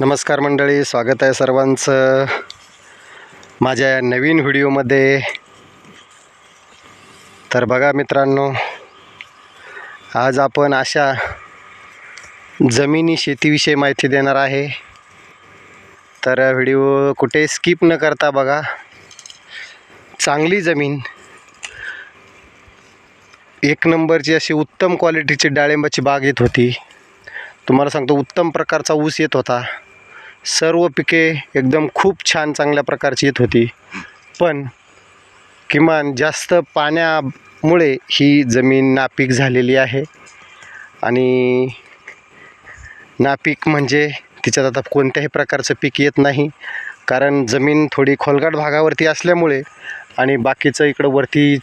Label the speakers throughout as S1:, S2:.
S1: नमस्कार मंडळी स्वागत आहे सर्वांचं. माझ्या या नवीन व्हिडिओमध्ये. तर बघा मित्रांनो आज आपण अशा जमिनी शेतीविषयी माहिती देणार आहे. तर व्हिडिओ कुठे स्किप न करता बघा. चांगली जमीन. एक नंबरची अशी उत्तम क्वालिटीची डाळिंबाची बाग येत होती. तुम्हाला सांगतो उत्तम प्रकारचा ऊस येत होता. सर्व पिके एकदम खूप छान चांगल्या प्रकारची येत होती. पण किमान जास्त पाण्यामुळे ही जमीन नापीक झालेली आहे. आणि नापीक म्हणजे तिच्यात आता कोणत्याही प्रकारचं पीक येत नाही. कारण जमीन थोडी खोलगाट भागावरती असल्यामुळे आणि बाकीचं इकडं वरती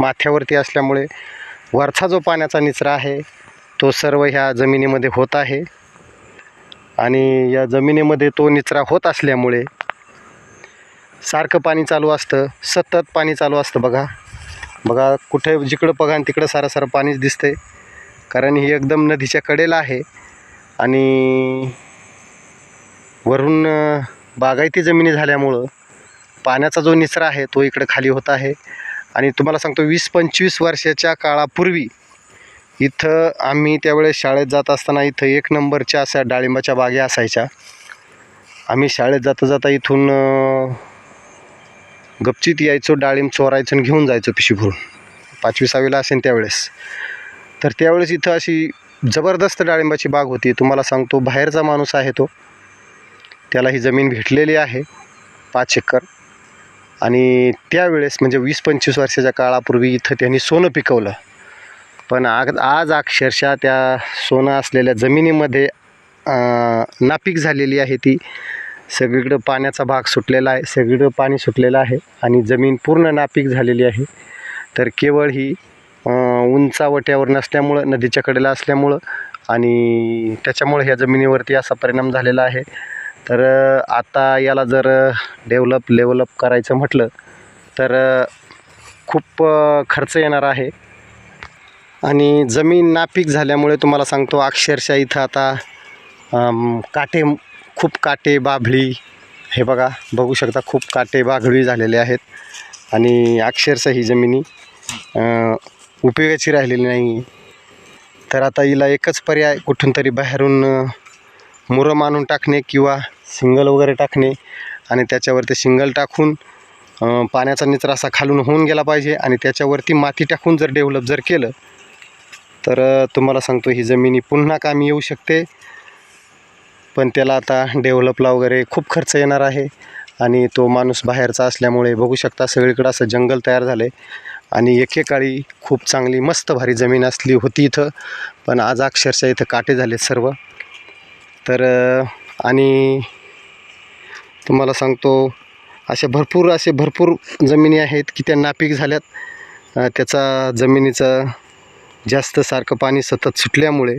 S1: माथ्यावरती असल्यामुळे वरचा जो पाण्याचा निचरा आहे तो सर्व ह्या जमिनीमध्ये होत आहे. आणि या जमिनीमध्ये तो निचरा होत असल्यामुळे सारखं पाणी चालू असतं सतत पाणी चालू असतं बघा. बघा कुठे जिकडं बघा आणि तिकडं सारं सारं पाणीच दिसतंय. कारण ही एकदम नदीच्या कडेला आहे आणि वरून बागायती जमिनी झाल्यामुळं पाण्याचा जो निचरा आहे तो इकडं खाली होत आहे. आणि तुम्हाला सांगतो वीस पंचवीस वर्षाच्या काळापूर्वी इथं आम्ही त्यावेळेस शाळेत जात असताना इथं एक नंबरच्या अशा डाळिंबाच्या बागे असायच्या. आम्ही शाळेत जाता जाता इथून गपचित गपचीत यायचो डाळिंब चोरायचं आणि घेऊन जायचो पिशी भरून पाचवी सहावीला असेल त्यावेळेस. तर त्यावेळेस इथं अशी जबरदस्त डाळिंबाची बाग होती. तुम्हाला सांगतो बाहेरचा माणूस आहे तो. त्याला ही जमीन भेटलेली आहे पाच एकर. आणि त्यावेळेस म्हणजे वीस पंचवीस वर्षाच्या काळापूर्वी इथं त्यांनी सोनं पिकवलं. पण आग आज अक्षरशः त्या सोनं असलेल्या जमिनीमध्ये नापीक झालेली आहे ती. सगळीकडं पाण्याचा भाग सुटलेला आहे सगळीकडं पाणी सुटलेलं आहे आणि जमीन पूर्ण नापीक झालेली आहे. तर केवळ ही उंचावट्यावर नसल्यामुळं नदीच्या कडेला असल्यामुळं आणि त्याच्यामुळे ह्या जमिनीवरती असा परिणाम झालेला आहे. तर आता याला जर डेव्हलप लेवलअप करायचं म्हटलं तर खूप खर्च येणार आहे. आणि जमीन नापीक झाल्यामुळे तुम्हाला सांगतो अक्षरशः इथं आता काटे खूप काटे बाभळी हे बघा बघू शकता खूप काटे बाघळी झालेले आहेत. आणि अक्षरशः ही जमिनी उपयोगाची राहिलेली नाही. तर आता हिला एकच पर्याय कुठून तरी बाहेरून मुरम मुरं आणून टाकणे किंवा सिंगल वगैरे टाकणे आणि त्याच्यावरती सिंगल टाकून पाण्याचा निचरा असा खालून होऊन गेला पाहिजे आणि त्याच्यावरती माती टाकून जर डेव्हलप जर केलं तर तुम्हाला सांगतो ही जमिनी पुन्हा कामी येऊ शकते. पण त्याला आता डेव्हलपला वगैरे खूप खर्च येणार आहे. आणि तो माणूस बाहेरचा असल्यामुळे बघू शकता सगळीकडं असं जंगल तयार झालं आहे आणि एकेकाळी खूप चांगली मस्त भारी जमीन असली होती इथं. पण आज अक्षरशः इथं काटे झाले सर्व. तर आणि तुम्हाला सांगतो असे भरपूर असे भरपूर जमिनी आहेत की त्या नापीक झाल्यात. त्याचा जमिनीचा जास्त सारखं पाणी सतत सुटल्यामुळे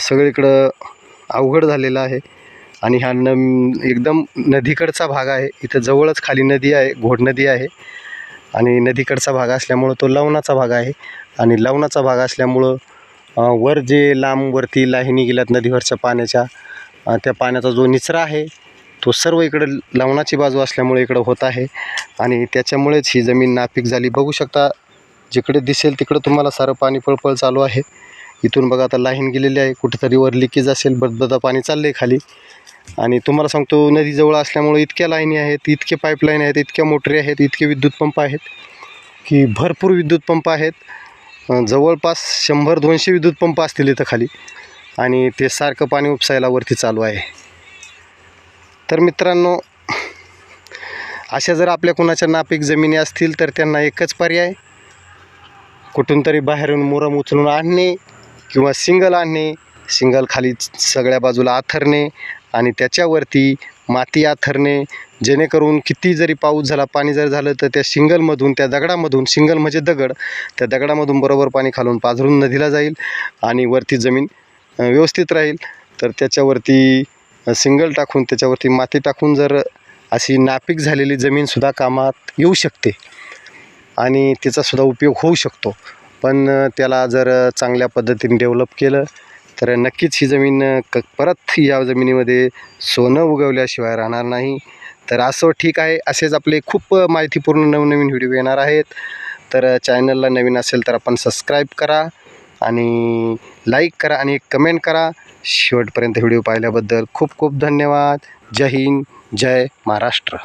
S1: सगळीकडं अवघड झालेलं आहे. आणि हा न एकदम नदीकडचा भाग आहे. इथं जवळच खाली नदी आहे घोड नदी आहे. आणि नदीकडचा भाग असल्यामुळं तो लवणाचा भाग आहे. आणि लवणाचा भाग असल्यामुळं वर जे लांबवरती लाहिनी गेल्यात नदीवरच्या पाण्याच्या त्या पाण्याचा जो निचरा आहे तो सर्व इकडं लवणाची बाजू असल्यामुळे इकडं होत आहे. आणि त्याच्यामुळेच ही जमीन नापीक झाली. बघू शकता जिकडे दिसेल तिकडं तुम्हाला सारं पाणी पळपळ चालू आहे. इथून बघा आता लाईन गेलेली आहे. कुठेतरी वर लिकेज असेल बदबदा पाणी चाललं आहे खाली. आणि तुम्हाला सांगतो नदीजवळ असल्यामुळे इतक्या लाईनी आहेत इतके पाईपलाईन आहेत इतक्या मोटरी आहेत इतके विद्युत पंप आहेत की भरपूर विद्युत पंप आहेत. जवळपास शंभर दोनशे विद्युत पंप असतील इथं खाली. आणि ते सारखं पाणी उपसायला वरती चालू आहे. तर मित्रांनो अशा जर आपल्या कुणाच्या नापीक जमिनी असतील तर त्यांना एकच पर्याय कुठून तरी बाहेरून मुरम उचलून आणणे किंवा सिंगल आणणे सिंगल खाली सगळ्या बाजूला आथरणे आणि त्याच्यावरती माती आथरणे जेणेकरून किती जरी पाऊस झाला पाणी जर झालं तर त्या सिंगलमधून त्या दगडामधून सिंगल म्हणजे दगड त्या दगडामधून बरोबर पाणी खालून पाझरून नदीला जाईल आणि वरती जमीन व्यवस्थित राहील. तर त्याच्यावरती सिंगल टाकून त्याच्यावरती माती टाकून जर अशी नापीक झालेली जमीनसुद्धा कामात येऊ शकते. आणि तिचासुद्धा उपयोग होऊ शकतो. पण त्याला जर चांगल्या पद्धतीने डेव्हलप केलं तर नक्कीच ही जमीन क परत या जमिनीमध्ये सोनं उगवल्याशिवाय राहणार नाही. तर असं ठीक आहे असेच आपले खूप माहितीपूर्ण नवनवीन व्हिडिओ येणार आहेत. तर चॅनलला नवीन असेल तर आपण सबस्क्राईब करा आणि लाईक करा आणि एक कमेंट करा. शेवटपर्यंत व्हिडिओ पाहिल्याबद्दल खूप खूप धन्यवाद. जय हिंद जय महाराष्ट्र.